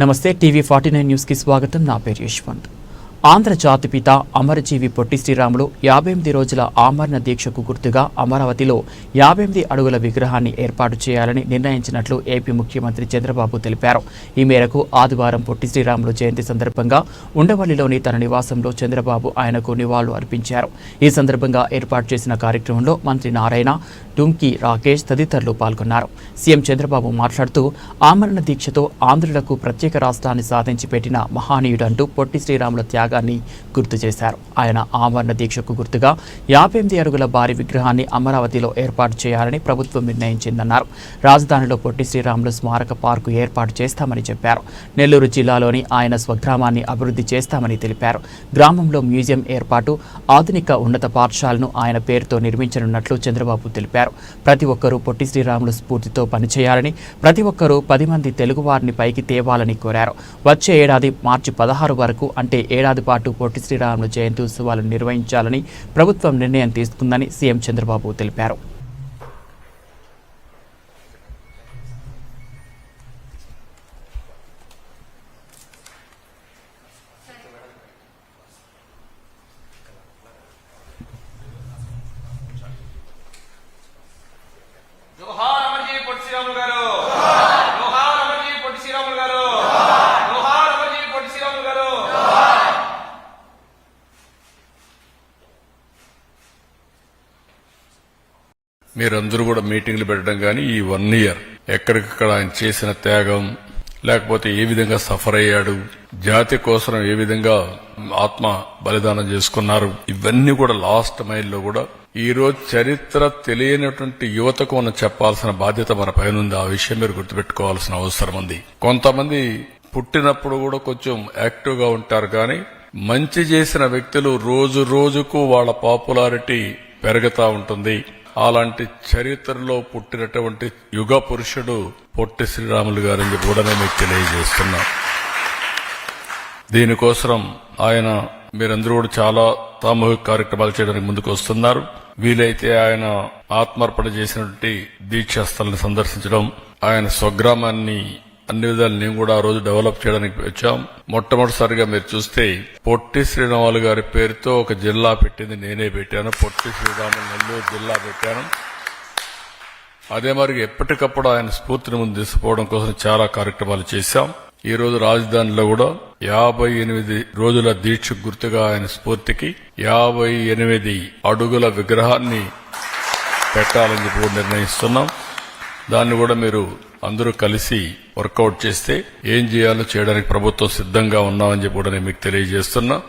నమస్తే TV forty nine న్యూస్కి స్వాగతం. నా పేరు యశ్వంత్. ఆంధ్ర జాతిపిత అమరజీవి పొట్టి శ్రీరాములు యాభై ఎనిమిది రోజుల ఆమరణ దీక్షకు గుర్తుగా అమరావతిలో యాభై ఎనిమిది అడుగుల విగ్రహాన్ని ఏర్పాటు చేయాలని నిర్ణయించినట్లు ఏపీ ముఖ్యమంత్రి చంద్రబాబు తెలిపారు. ఈ మేరకు ఆదివారం పొట్టి శ్రీరాములు జయంతి సందర్భంగా ఉండవల్లిలోని తన నివాసంలో చంద్రబాబు ఆయనకు నివాళులు అర్పించారు. ఈ సందర్భంగా ఏర్పాటు చేసిన కార్యక్రమంలో మంత్రి నారాయణ టుంకి రాకేష్ తదితరులు పాల్గొన్నారు. సీఎం చంద్రబాబు మాట్లాడుతూ ఆమరణ దీక్షతో ఆంధ్రులకు ప్రత్యేక రాష్ట్రాన్ని సాధించి పెట్టిన మహానీయుడంటూ పొట్టి శ్రీరాముల త్యాగాన్ని గుర్తు చేశారు. ఆయన ఆమరణ దీక్షకు గుర్తుగా యాభై ఎనిమిది అడుగుల భారీ విగ్రహాన్ని అమరావతిలో ఏర్పాటు చేయాలని ప్రభుత్వం నిర్ణయించిందన్నారు. రాజధానిలో పొట్టి శ్రీరాములు స్మారక పార్కు ఏర్పాటు చేస్తామని చెప్పారు. నెల్లూరు జిల్లాలోని ఆయన స్వగ్రామాన్ని అభివృద్ధి చేస్తామని తెలిపారు. గ్రామంలో మ్యూజియం ఏర్పాటు ఆధునిక ఉన్నత పాఠశాలను ఆయన పేరుతో నిర్మించనున్నట్లు చంద్రబాబు తెలిపారు. ప్రతి ఒక్కరూ పొట్టి శ్రీరాములు స్ఫూర్తితో పనిచేయాలని ప్రతి ఒక్కరూ పది మంది తెలుగువారిని పైకి తేవాలని కోరారు. వచ్చే ఏడాది మార్చి పదహారు వరకు అంటే ఏడాది పాటు పొట్టి శ్రీరాములు జయంతి ఉత్సవాలను నిర్వహించాలని ప్రభుత్వం నిర్ణయం తీసుకుందని సీఎం చంద్రబాబు తెలిపారు జోహార్ అమర్జీ పొట్టి శ్రీరాములు గారు జోహార్ అమర్జీ పొట్టి శ్రీరాములు గారు జోహార్ అమర్జీ పొట్టి శ్రీరాములు గారు మీరందరూ కూడా మీటింగ్లు పెట్టడం కానీ ఈ వన్ ఇయర్ ఎక్కడికక్కడ ఆయన చేసిన త్యాగం లేకపోతే ఏ విధంగా సఫర్ అయ్యాడు జాతి కోసం ఏ విధంగా ఆత్మ బలిదానం చేసుకున్నారు ఇవన్నీ కూడా లాస్ట్ మైల్లో కూడా ఈ రోజు చరిత్ర తెలియనటువంటి యువతకు మనం చెప్పాల్సిన బాధ్యత మన పైన ఉంది ఆ విషయం మీరు గుర్తుపెట్టుకోవాల్సిన అవసరం ఉంది. కొంతమంది పుట్టినప్పుడు కూడా కొంచెం యాక్టివ్గా ఉంటారు కానీ మంచి చేసిన వ్యక్తులు రోజు రోజుకు వాళ్ళ పాపులారిటీ పెరుగుతా ఉంటుంది. అలాంటి చరిత్రలో పుట్టినటువంటి యుగ పురుషుడు పొట్టి శ్రీరాములు గారని చెప్పి కూడా నేను మీకు తెలియజేస్తున్నా. దీనికోసం ఆయన మీరందరూ కూడా చాలా సామూహిక కార్యక్రమాలు చేయడానికి ముందుకు వస్తున్నారు. వీలైతే ఆయన ఆత్మార్పణ చేసినటువంటి దీక్షాస్థలని సందర్శించడం ఆయన స్వగ్రామాన్ని అన్ని విధాలు నేను కూడా ఆ రోజు డెవలప్ చేయడానికి వచ్చాం. మొట్టమొదటిసారిగా మీరు చూస్తే పొట్టి శ్రీరాములు గారి పేరుతో ఒక జిల్లా పెట్టింది నేనే పెట్టాను. పొట్టి శ్రీరాములు నెల్లూరు జిల్లా పెట్టాను. అదే మరి ఎప్పటికప్పుడు ఆయన స్ఫూర్తిని ముందు తీసుకుపోవడం కోసం చాలా కార్యక్రమాలు చేశాం. ఈ రోజు రాజధానిలో కూడా యాభై ఎనిమిది రోజుల దీక్ష గుర్తుగా ఆయన స్ఫూర్తికి యాభై ఎనిమిది అడుగుల విగ్రహాన్ని పెట్టాలని చెప్పి నిర్ణయిస్తున్నాం. దాన్ని కూడా మీరు అందరూ కలిసి వర్కౌట్ చేస్తే ఏం చేయాలో చేయడానికి ప్రభుత్వం సిద్ధంగా ఉన్నామని చెప్పి కూడా నేను మీకు తెలియజేస్తున్నా.